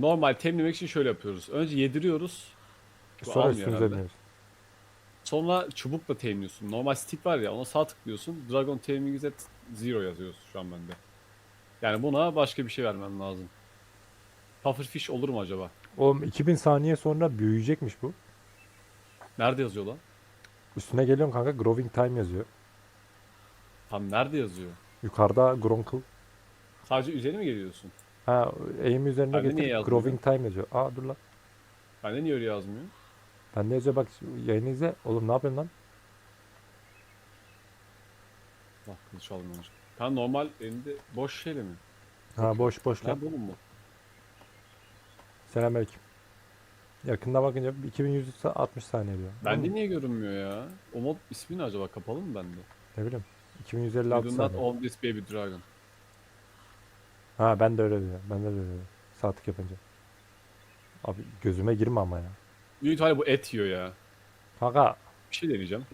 Normal temlemek için şöyle yapıyoruz. Önce yediriyoruz. Bu Sonra almıyor üstünüze herhalde. biniyoruz. Sonra çubukla temliyorsun. Normal stick var ya ona sağ tıklıyorsun. Dragon Taming at zero yazıyorsun şu an bende. Yani buna başka bir şey vermem lazım. Pufferfish olur mu acaba? Oğlum 2000 saniye sonra büyüyecekmiş bu. Nerede yazıyor lan? Üstüne geliyorum kanka growing time yazıyor. Tam nerede yazıyor? Yukarıda Gronkle. Sadece üzerine mi geliyorsun? Ha aim üzerine Bende niye getir yazmıyor? growing time yazıyor. Aa dur lan. Bende niye öyle yazmıyor? Bende yazıyor bak yayını izle. Oğlum ne yapıyorsun lan? Bak kılıç almayacağım. Ben normal elinde boş şeyle mi? Ha boş boş lan. Nerede oğlum bu? Selamünaleyküm. Yakında bakınca 2160 saniye diyor. Bende Oğlum, niye görünmüyor ya? O mod ismi ne acaba? Kapalı mı bende? Ne bileyim. You 2156 do not saniye. own this baby dragon. Ha ben de öyle diyor. Ben de öyle diyor. Saatlik yapınca. Abi gözüme girme ama ya. Büyük ihtimalle bu et yiyor ya. Kanka Bir şey deneyeceğim.